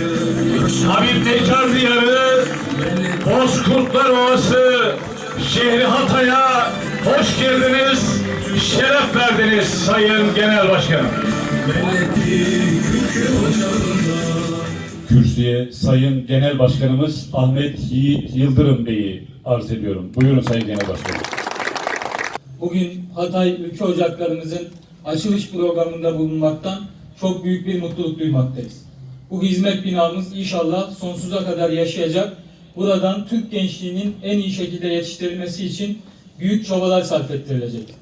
Habib Bekar Diyarı, Bozkurtlar Ovası, şehri Hatay'a hoş geldiniz, şeref verdiniz Sayın Genel Başkanım. Kürsüye Sayın Genel Başkanımız Ahmet Yiğit Yıldırım Bey'i arz ediyorum. Buyurun Sayın Genel Başkanım. Bugün Hatay Ülke Ocaklarımızın açılış programında bulunmaktan çok büyük bir mutluluk duymaktayız. Bu hizmet binamız inşallah sonsuza kadar yaşayacak. Buradan Türk gençliğinin en iyi şekilde yetiştirilmesi için büyük çabalar sarf ettirilecek.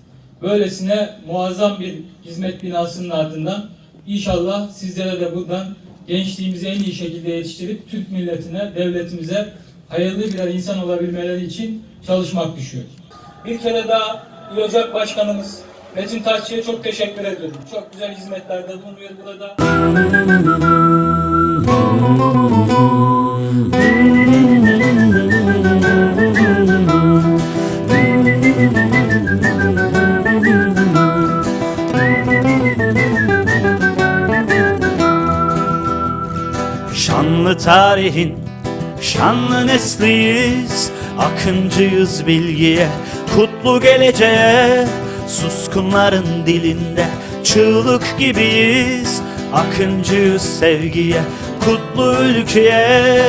Böylesine muazzam bir hizmet binasının ardından inşallah sizlere de buradan gençliğimizi en iyi şekilde yetiştirip Türk milletine, devletimize hayırlı birer insan olabilmeleri için çalışmak düşüyor. Bir kere daha İl Ocak Başkanımız Metin Taşçı'ya çok teşekkür ediyorum. Çok güzel hizmetlerde bulunuyor burada. Şanlı tarihin şanlı nesliyiz. Akıncıyız bilgiye kutlu geleceğe. Suskunların dilinde çığlık gibiyiz. Akıncıyız sevgiye kutlu ülkeye.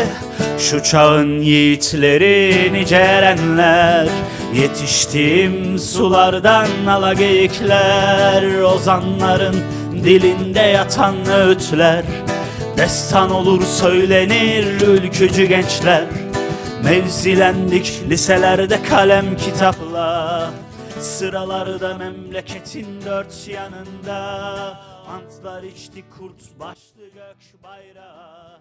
Şu çağın yiğitleri nice erenler. Yetiştiğim sulardan ala geyikler Ozanların dilinde yatan öğütler Destan olur söylenir ülkücü gençler. Mevzilendik liselerde kalem kitapla Sıralarda memleketin dört yanında. Antlar içti kurt başlı gök bayrağı